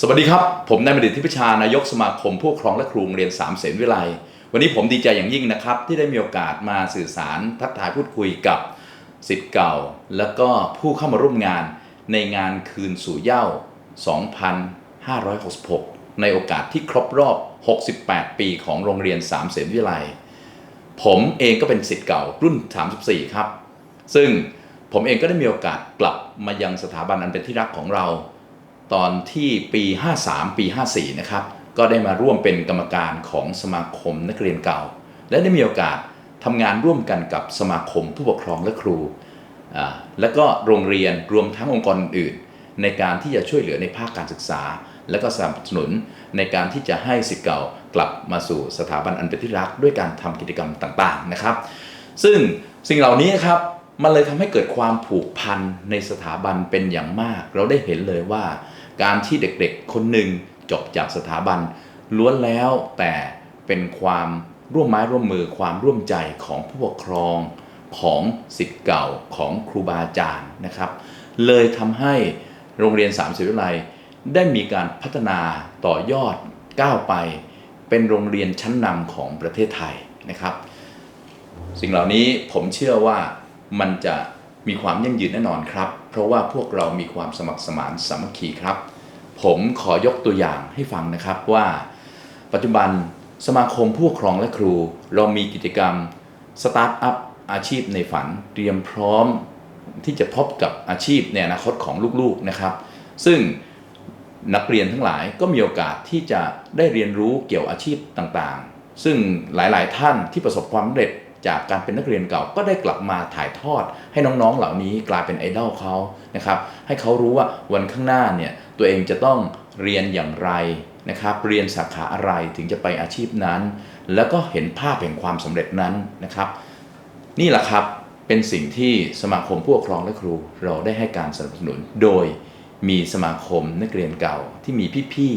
สวัสดีครับ ผมนายมดิตทิพชานายกสมาคมผู้ครองและครูโรงเรียนสามเสนวิไลวันนี้ผมดีใจอย่างยิ่งนะครับ ที่ได้มีโอกาสมาสื่อสารทักทายพูดคุยกับสิทธิ์เก่า แล้วก็ผู้เข้ามาร่วมงานในงานคืนสู่เหย้า 2566 ในโอกาสที่ครบรอบ 68 ปีของโรงเรียนสามเสนวิไลผมเองก็เป็นสิทธิ์เก่ารุ่น 34 ครับ ซึ่งผมเองก็ได้มีโอกาสกลับมายังสถาบันอันเป็นที่รักของเรา ตอนที่ปี 53 ปี 54 นะครับ ก็ได้มาร่วมเป็นกรรมการของสมาคมนักเรียนเก่า และได้มีโอกาสทำงานร่วมกันกับสมาคมผู้ปกครองและครู และก็โรงเรียนรวมทั้งองค์กรอื่น ในการที่จะช่วยเหลือในภาคการศึกษา และก็สนับสนุนในการที่จะให้สิทธิ์เก่ากลับมาสู่สถาบันอันเป็นที่รักด้วยการทำกิจกรรมต่างๆนะครับ ซึ่งสิ่งเหล่านี้ครับ มันเลยทำให้เกิดความผูกพันในสถาบันเป็นอย่างมาก เราได้เห็นเลยว่า การที่เด็กๆ คนหนึ่งจบจากสถาบัน ล้วนแล้วแต่เป็นความร่วมไม้ร่วมมือความร่วมใจของผู้ปกครองของสิทธิ์เก่าของครูบาอาจารย์นะครับ เลยทำให้โรงเรียนสามศิวิไลได้มีการพัฒนาต่อยอดก้าวไป เป็นโรงเรียนชั้นนำของประเทศไทยนะครับ สิ่งเหล่านี้ผมเชื่อว่า มันจะมีความยั่งยืนแน่นอนครับ เพราะว่าพวกเรามีความสมัครสมานสามัคคีครับ ผมขอยกตัวอย่างให้ฟังนะครับว่า ปัจจุบันสมาคมผู้ปกครองและครู เรามีกิจกรรมสตาร์ทอัพอาชีพในฝันเตรียมพร้อมที่จะพบกับอาชีพในอนาคตของลูกๆนะครับ ซึ่งนักเรียนทั้งหลายก็มีโอกาสที่จะได้เรียนรู้เกี่ยวอาชีพต่างๆ ซึ่งหลายๆท่านที่ประสบความสำเร็จ จากการเป็นนักเรียนเก่าก็ได้กลับมาถ่ายทอด ให้น้องๆเหล่านี้กลายเป็นไอดอลเขานะครับให้เขารู้ว่าวันข้างหน้าเนี่ยตัวเองจะต้องเรียนอย่างไรนะครับเรียนสาขาอะไรถึงจะไปอาชีพนั้น แล้วก็เห็นภาพแห่งความสำเร็จนั้นนะครับ นี่แหละครับเป็นสิ่งที่สมาคมผู้ปกครองและครู เราได้ให้การสนับสนุน โดยมีสมาคมนักเรียนเก่าที่มีพี่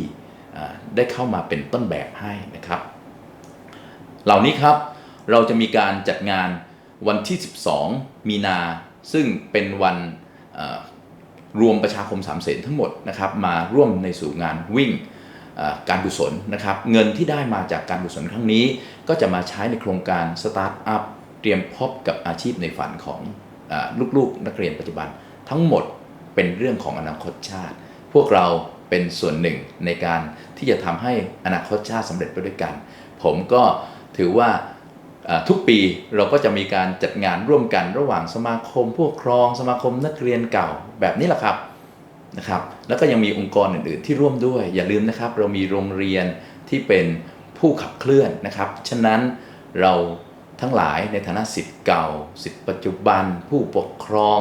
ๆได้เข้ามาเป็นต้นแบบให้นะครับ เหล่านี้ครับ เราจะมีการจัดงานวันที่ 12 มีนา ซึ่งเป็นวันรวมประชาคมสามเสนทั้งหมดนะครับมาร่วมในสู่งานวิ่งการกุศลนะครับเงินที่ได้มาจากการกุศลครั้งนี้ ก็จะมาใช้ในโครงการสตาร์ทอัพเตรียมพบกับอาชีพในฝันของอลูกๆ นักเรียนปัจจุบัน ทั้งหมดเป็นเรื่องของอนาคตชาติ พวกเราเป็นส่วนหนึ่งในการที่จะทำให้อนาคตชาติสำเร็จไปด้วยกัน ผมก็ถือว่า ทุกปีเราก็จะมีการจัดงานร่วมกันระหว่างสมาคมผู้ปกครอง สมาคมนักเรียนเก่าแบบนี้แหละครับนะครับแล้วก็ยังมีองค์กรอื่นๆ ที่ร่วมด้วยอย่าลืมนะครับ เรามีโรงเรียนที่เป็นผู้ขับเคลื่อนนะครับฉะนั้นเราทั้งหลายในฐานะสิทธิ์เก่าสิทธิ์ปัจจุบัน ผู้ปกครอง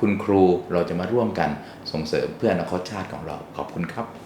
คุณครูเราจะมาร่วมกันส่งเสริมเพื่ออนาคตชาติของเราขอบคุณครับ